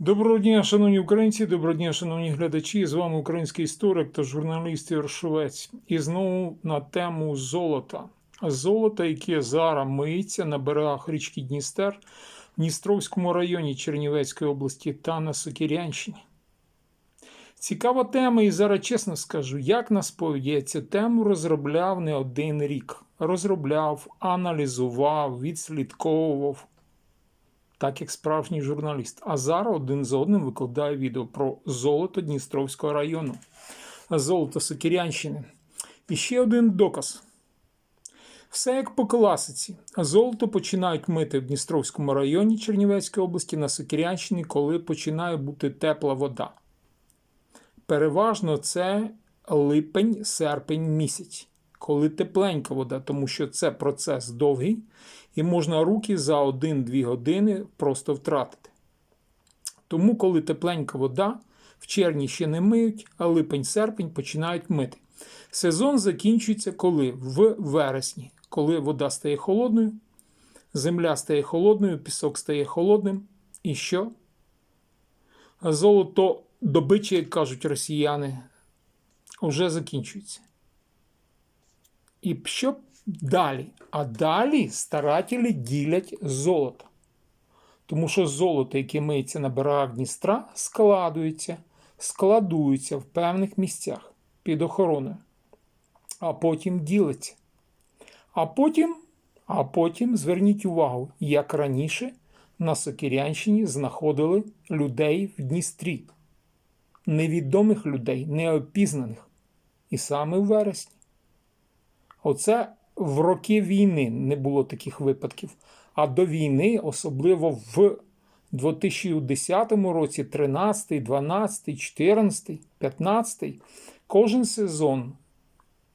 Доброго дня, шановні українці, доброго дня, шановні глядачі. З вами український історик та журналіст Ігор Швець. І знову на тему золота. Золото, яке зараз миється на берегах річки Дністер в Дністровському районі Чернівецької області та на Сокирянщині. Цікава тема, і зараз чесно скажу, як насправді я цю тему розробляв не один рік. Розробляв, аналізував, відслідковував так як справжній журналіст. А зараз один за одним викладаю відео про золото Дністровського району, золото Сокирянщини. І ще один доказ. Все як по класиці. Золото починають мити в Дністровському районі Чернівецької області на Сокирянщині, коли починає бути тепла вода. Переважно це липень, серпень місяць, коли тепленька вода, тому що це процес довгий і можна руки за 1-2 години просто втратити. Тому, коли тепленька вода, в червні ще не миють, а липень-серпень починають мити. Сезон закінчується коли? В вересні, коли вода стає холодною, земля стає холодною, пісок стає холодним. І що? Золото добичі, як кажуть росіяни, вже закінчується. І що далі? А далі старателі ділять золото. Тому що золото, яке миється на берегах Дністра, складується, складується в певних місцях під охороною, а потім ділиться. А потім, а потім зверніть увагу, як раніше на Сокирянщині знаходили людей в Дністрі, невідомих людей, неопізнаних. І саме в вересні. Оце в роки війни не було таких випадків. А до війни, особливо в 2010 році, 13, 12, 14, 15, кожен сезон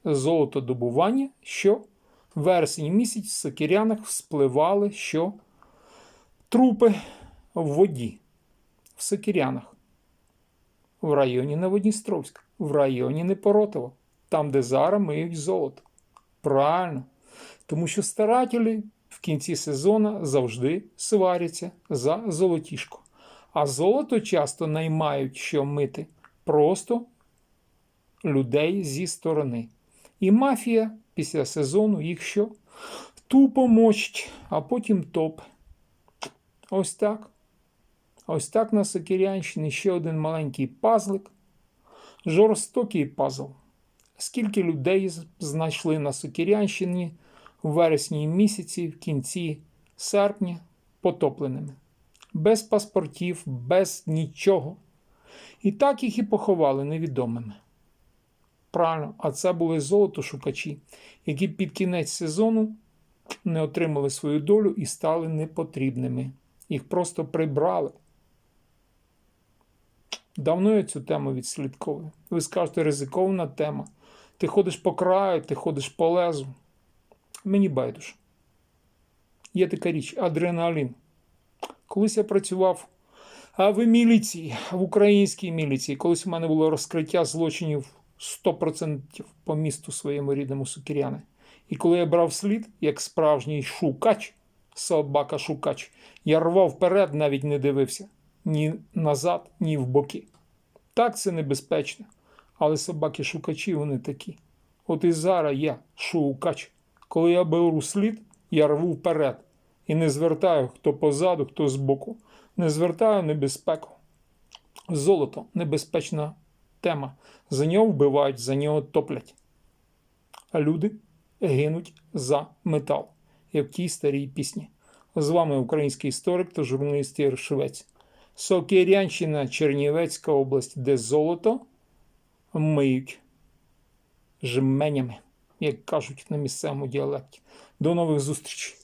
золотодобування, що в вересні місяць в Сокирянах вспливали що трупи в воді в Сокирянах, в районі Новодністровська, в районі Непоротово, там, де зараз миють золото. Правильно. Тому що старателі в кінці сезону завжди сваряться за золотішко. А золото часто наймають, що мити просто людей зі сторони. І мафія після сезону їх що? Тупо мочить, а потім топ. Ось так. Ось так на Сокирянщині ще один маленький пазлик. Жорстокий пазл. Скільки людей знайшли на Сокирянщині в вересні місяці, в кінці серпня потопленими, без паспортів, без нічого. І так їх і поховали невідомими. Правильно, а це були золотошукачі, які під кінець сезону не отримали свою долю і стали непотрібними. Їх просто прибрали. Давно я цю тему відслідковую. Ви скажете, ризикована тема. Ти ходиш по краю, ти ходиш по лезу. Мені байдуже. Є така річ адреналін. Колись я працював в міліції, в українській міліції. Колись у мене було розкриття злочинів 100% по місту своєму рідному Сукіряни. І коли я брав слід, як справжній шукач, собака-шукач, я рвав вперед, навіть не дивився ні назад, ні в боки. Так це небезпечно. Але собаки-шукачі вони такі. От і зараз я шукач. Коли я беру слід, я рву вперед. І не звертаю, хто позаду, хто збоку. Не звертаю небезпеку. Золото небезпечна тема. За нього вбивають, за нього топлять. А люди гинуть за метал, як в тій старій пісні. З вами український історик та журналіст Ігор Швець. Сокирянщина, Чернівецька область, де золото миють жменями, як кажуть на місцевому діалекті. До нових зустрічей!